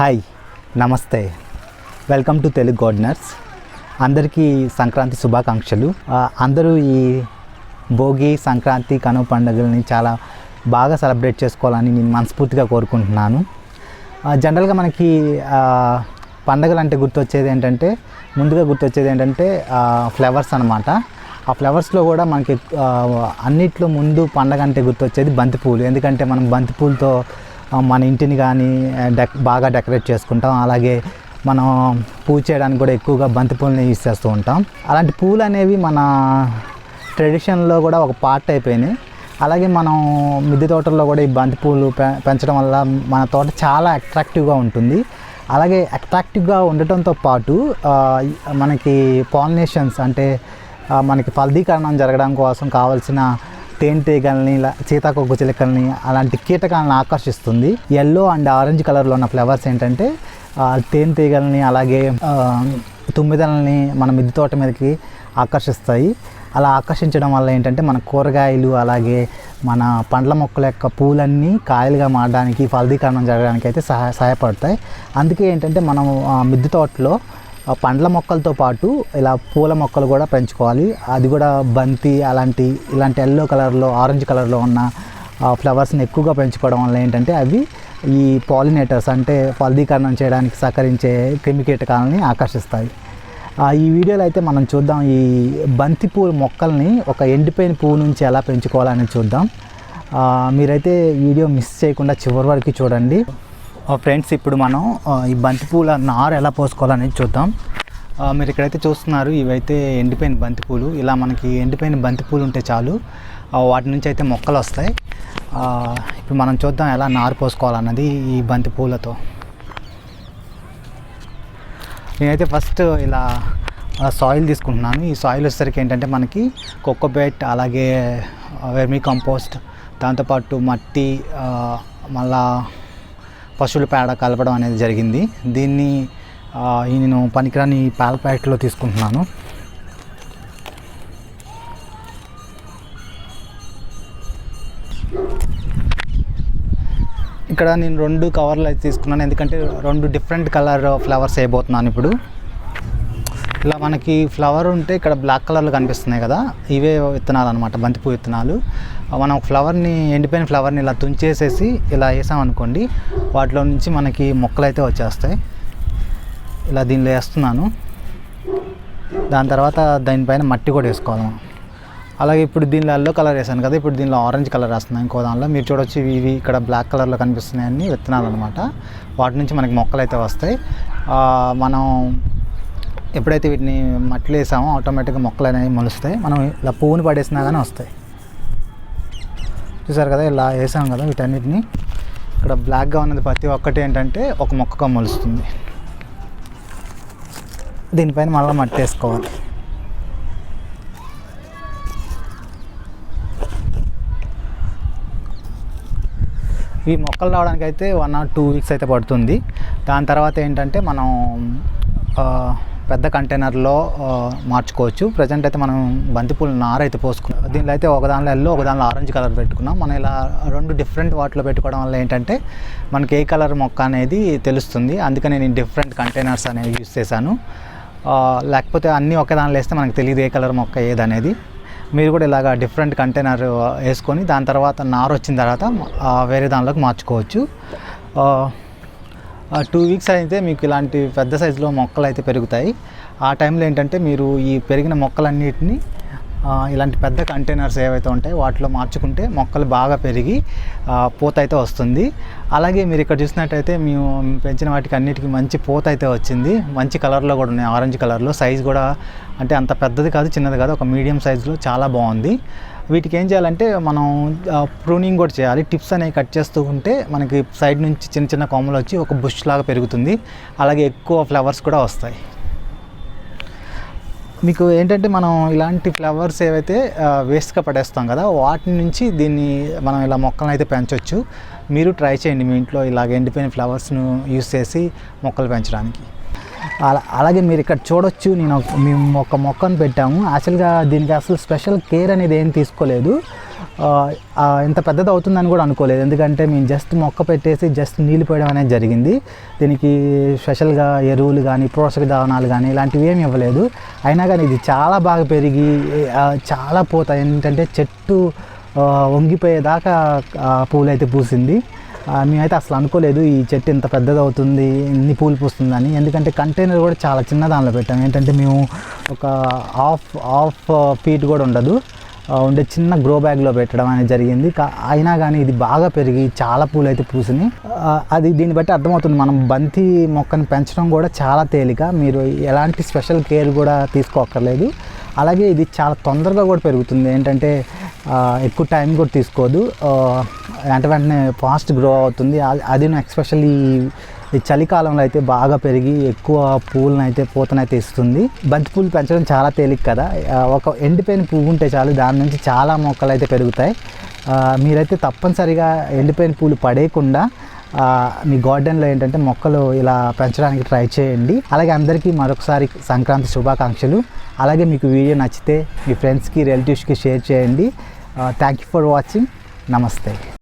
Hi నమస్తే. Welcome to Telugu gardeners అందరికీ సంక్రాంతి శుభాకాంక్షలు. అందరూ ఈ భోగి సంక్రాంతి కనుమ పండుగలని చాలా బాగా సెలబ్రేట్ చేసుకోవాలని నేను మనస్ఫూర్తిగా కోరుకుంటున్నాను. జనరల్గా మనకి పండగలు అంటే గుర్తొచ్చేది ఏంటంటే ముందుగా గుర్తొచ్చేది ఏంటంటే ఫ్లవర్స్ అనమాట ఆ ఫ్లవర్స్లో కూడా మనకి అన్నిట్లో ముందు పండగ అంటే గుర్తొచ్చేది బంతిపూలు. ఎందుకంటే మనం బంతిపూలతో మన ఇంటిని కానీ డెక్ బాగా డెకరేట్ చేసుకుంటాం. అలాగే మనం పూజ చేయడానికి కూడా ఎక్కువగా బంతిపూలని యూజ్ చేస్తూ ఉంటాం. అలాంటి పూలు అనేవి మన ట్రెడిషన్లో కూడా ఒక పార్ట్ అయిపోయినాయి. అలాగే మనం మిద్దె తోటల్లో కూడా ఈ బంతిపూలు పె- పెంచడం వల్ల మన తోట చాలా అట్రాక్టివ్గా ఉంటుంది. అలాగే అట్రాక్టివ్గా ఉండటంతో పాటు మనకి పాలినేషన్స్ అంటే మనకి ఫలదీకరణం జరగడం కోసం కావాల్సిన తేనెటీగల్ని ఇలా చిలకల్ని అలాంటి కీటకాలను ఆకర్షిస్తుంది. ఎల్లో అండ్ ఆరెంజ్ కలర్లో ఉన్న ఫ్లవర్స్ ఏంటంటే తేనెటీగల్ని అలాగే తుమ్మిదలని మన మిద్దె తోట మీదకి ఆకర్షిస్తాయి. అలా ఆకర్షించడం వల్ల ఏంటంటే మన కూరగాయలు అలాగే మన పండ్ల మొక్కల యొక్క పూలన్నీ కాయలుగా మారడానికి ఫలదీకరణం జరగడానికి అయితే సహాయ సహాయపడతాయి. అందుకే ఏంటంటే మనం మిద్దె తోటలో పండ్ల మొక్కలతో పాటు ఇలా పూల మొక్కలు కూడా పెంచుకోవాలి. అది కూడా బంతి అలాంటి ఇలాంటి ఎల్లో కలర్లో ఆరెంజ్ కలర్లో ఉన్న ఆ ఫ్లవర్స్ని ఎక్కువగా పెంచుకోవడం వల్ల ఏంటంటే అవి ఈ పాలినేటర్స్ అంటే ఫలదీకరణం చేయడానికి సహకరించే క్రిమికీటకాలని ఆకర్షిస్తాయి. ఈ వీడియోలో అయితే మనం చూద్దాం ఈ బంతి పువ్వు మొక్కల్ని ఒక ఎండిపోయిన పువ్వు నుంచి ఎలా పెంచుకోవాలని చూద్దాం. మీరైతే వీడియో మిస్ చేయకుండా చివరి వరకు చూడండి. ఫ్రెండ్స్ ఇప్పుడు మనం ఈ బంతిపూల నారు ఎలా పోసుకోవాలనేది చూద్దాం. మీరు ఇక్కడైతే చూస్తున్నారు ఇవైతే ఎండిపోయిన బంతిపూలు. ఇలా మనకి ఎండిపోయిన బంతిపూలు ఉంటే చాలు. వాటి నుంచి అయితే మొక్కలు వస్తాయి. ఇప్పుడు మనం చూద్దాం ఎలా నారు పోసుకోవాలన్నది ఈ బంతి పూలతో నేనైతే ఫస్ట్ ఇలా సాయిల్ తీసుకుంటున్నాను. ఈ సాయిల్ వచ్చేసరికి ఏంటంటే మనకి కోకోబెట్ అలాగే వెర్మీ కంపోస్ట్ దాంతోపాటు మట్టి మళ్ళీ మళ్ళా పశువుల పేడ కలపడం అనేది జరిగింది. దీన్ని ఈ నేను పనికిరాని పాల ప్యాకెట్లో తీసుకుంటున్నాను. ఇక్కడ నేను రెండు కవర్లు అయితే తీసుకున్నాను. ఎందుకంటే రెండు డిఫరెంట్ కలర్ ఫ్లవర్స్ వేయబోతున్నాను ఇప్పుడు. ఇలా మనకి ఫ్లవర్ ఉంటే ఇక్కడ బ్లాక్ కలర్లో కనిపిస్తున్నాయి కదా ఇవే విత్తనాలు అనమాట బంతిపూ విత్తనాలు. మనం ఫ్లవర్ని ఎండిపోయిన ఫ్లవర్ని ఇలా తుంచేసేసి ఇలా వేసామనుకోండి వాటిలో నుంచి మనకి మొక్కలు అయితే వచ్చేస్తాయి. ఇలా దీనిలో వేస్తున్నాను. దాని తర్వాత దానిపైన మట్టి కూడా వేసుకోవాలి అలాగే ఇప్పుడు దీనిలో ఎల్లో కలర్ వేసాను కదా ఇప్పుడు దీనిలో ఆరెంజ్ కలర్ వేస్తున్నాను ఇంకో దానిలో. మీరు చూడొచ్చు ఇవి ఇక్కడ బ్లాక్ కలర్లో కనిపిస్తున్నాయని విత్తనాలు అనమాట వాటి నుంచి మనకి మొక్కలు అయితే వస్తాయి మనం ఎప్పుడైతే వీటిని మట్టిలో వేసామో ఆటోమేటిక్గా మొక్కలు అనేవి మొలుస్తాయి. మనం ఇలా పువ్వుని పడేసినా కానీ వస్తాయి. చూసారు కదా ఇలా వేసాం కదా వీటన్నిటిని. ఇక్కడ బ్లాక్గా ఉన్నది ప్రతి ఒక్కటి ఏంటంటే ఒక మొక్కగా మొలుస్తుంది. దీనిపైన మళ్ళీ మట్టి వేసుకోవాలి. ఈ మొక్కలు రావడానికి అయితే వన్ ఆర్ టూ వీక్స్ అయితే పడుతుంది. దాని తర్వాత ఏంటంటే మనం పెద్ద కంటైనర్లో మార్చుకోవచ్చు. ప్రజెంట్ అయితే మనం బంతిపూలు నార అయితే పోసుకున్నాం. దీనిలో అయితే ఒక దానిలో ఎల్లో ఒక దానిలో ఆరెంజ్ కలర్ పెట్టుకున్నాం. మనం ఇలా రెండు డిఫరెంట్ వాటిలో పెట్టుకోవడం వల్ల ఏంటంటే మనకి ఏ కలర్ మొక్క అనేది తెలుస్తుంది. అందుకని నేను డిఫరెంట్ కంటైనర్స్ అనేవి యూస్ చేశాను. లేకపోతే అన్నీ ఒకదానిలో వేస్తే మనకు తెలియదు ఏ కలర్ మొక్క ఏదనేది. మీరు కూడా ఇలాగ డిఫరెంట్ కంటైనర్ వేసుకొని దాని తర్వాత నార వచ్చిన తర్వాత వేరే దానిలోకి మార్చుకోవచ్చు. టూ వీక్స్ అయితే మీకు ఇలాంటి పెద్ద సైజులో మొక్కలు అయితే పెరుగుతాయి. ఆ టైంలో ఏంటంటే మీరు ఈ పెరిగిన మొక్కలన్నిటిని ఇలాంటి పెద్ద కంటైనర్స్ ఏవైతే ఉంటాయో వాటిలో మార్చుకుంటే మొక్కలు బాగా పెరిగి పూత అయితే వస్తుంది. అలాగే మీరు ఇక్కడ చూసినట్టయితే మేము పెంచిన వాటికి అన్నిటికీ మంచి పూత అయితే వచ్చింది. మంచి కలర్లో కూడా ఉన్నాయి. ఆరెంజ్ కలర్లో. సైజ్ కూడా అంటే అంత పెద్దది కాదు చిన్నది కాదు. ఒక మీడియం సైజులో చాలా బాగుంది. వీటికి ఏం చేయాలంటే మనం ప్రూనింగ్ కూడా చేయాలి. టిప్స్ అనేవి కట్ చేస్తూ ఉంటే మనకి సైడ్ నుంచి చిన్న చిన్న కొమ్మలు వచ్చి ఒక బుష్ లాగా పెరుగుతుంది. అలాగే ఎక్కువ ఫ్లవర్స్ కూడా వస్తాయి. మీకు ఏంటంటే మనం ఇలాంటి ఫ్లవర్స్ ఏవైతే వేస్ట్గా పడేస్తాం కదా వాటి నుంచి దీన్ని మనం ఇలా మొక్కలను అయితే పెంచవచ్చు మీరు ట్రై చేయండి మీ ఇంట్లో ఇలాగ ఎండిపోయిన ఫ్లవర్స్ను యూస్ చేసి మొక్కలు పెంచడానికి. అలా అలాగే మీరు ఇక్కడ చూడొచ్చు నేను మేము ఒక మొక్కను పెట్టాము. యాక్చువల్గా దీనికి అసలు స్పెషల్ కేర్ అనేది ఏం తీసుకోలేదు. ఇంత పెద్దది అవుతుందని కూడా అనుకోలేదు. ఎందుకంటే మేము జస్ట్ మొక్క పెట్టేసి జస్ట్ నీళ్ళు పోయడం అనేది జరిగింది. దీనికి స్పెషల్గా ఎరువులు కానీ పోషక దావనాలు కానీ ఇలాంటివి ఏమి ఇవ్వలేదు. అయినా కానీ ఇది చాలా బాగా పెరిగి చాలా పోతాయి. ఏంటంటే చెట్టు వంగిపోయేదాకా పూలైతే పూసింది. మేమైతే అసలు అనుకోలేదు ఈ చెట్టు ఇంత పెద్దది అవుతుంది ఇన్ని పూలు పూస్తుందని. ఎందుకంటే కంటైనర్ కూడా చాలా చిన్న దానిలో పెట్టాము ఏంటంటే మేము ఒక హాఫ్ హాఫ్ ఫీట్ కూడా ఉండదు. ఉండే చిన్న గ్రో బ్యాగ్లో పెట్టడం అనేది జరిగింది. కా- అయినా కానీ ఇది బాగా పెరిగి చాలా పూలు అయితే పూసినాయి అది దీన్ని బట్టి అర్థమవుతుంది మనం బంతి మొక్కను పెంచడం కూడా చాలా తేలిక. మీరు ఎలాంటి స్పెషల్ కేర్ కూడా తీసుకోక్కర్లేదు. అలాగే ఇది చాలా తొందరగా కూడా పెరుగుతుంది. ఏంటంటే ఎక్కువ టైం కూడా తీసుకోదు. అంటే వెంట వెంటనే ఫాస్ట్ గ్రో అవుతుంది. అది- అది ఎక్స్పెషల్లీ ఈ చలికాలంలో అయితే బాగా పెరిగి ఎక్కువ పూలను అయితే పూతనైతే ఇస్తుంది. బంతి పూలు పెంచడం చాలా తేలిక కదా. ఒక ఎండిపోయిన పువ్వు ఉంటే చాలు దాని నుంచి చాలా మొక్కలు అయితే పెరుగుతాయి. మీరైతే తప్పనిసరిగా ఎండిపోయిన పూలు పడేయకుండా మీ గార్డెన్లో ఏంటంటే మొక్కలు ఇలా పెంచడానికి ట్రై చేయండి. అలాగే అందరికీ మరొకసారి సంక్రాంతి శుభాకాంక్షలు. అలాగే మీకు వీడియో నచ్చితే మీ ఫ్రెండ్స్కి రిలేటివ్స్కి షేర్ చేయండి. థ్యాంక్ యూ ఫర్ వాచింగ్ నమస్తే.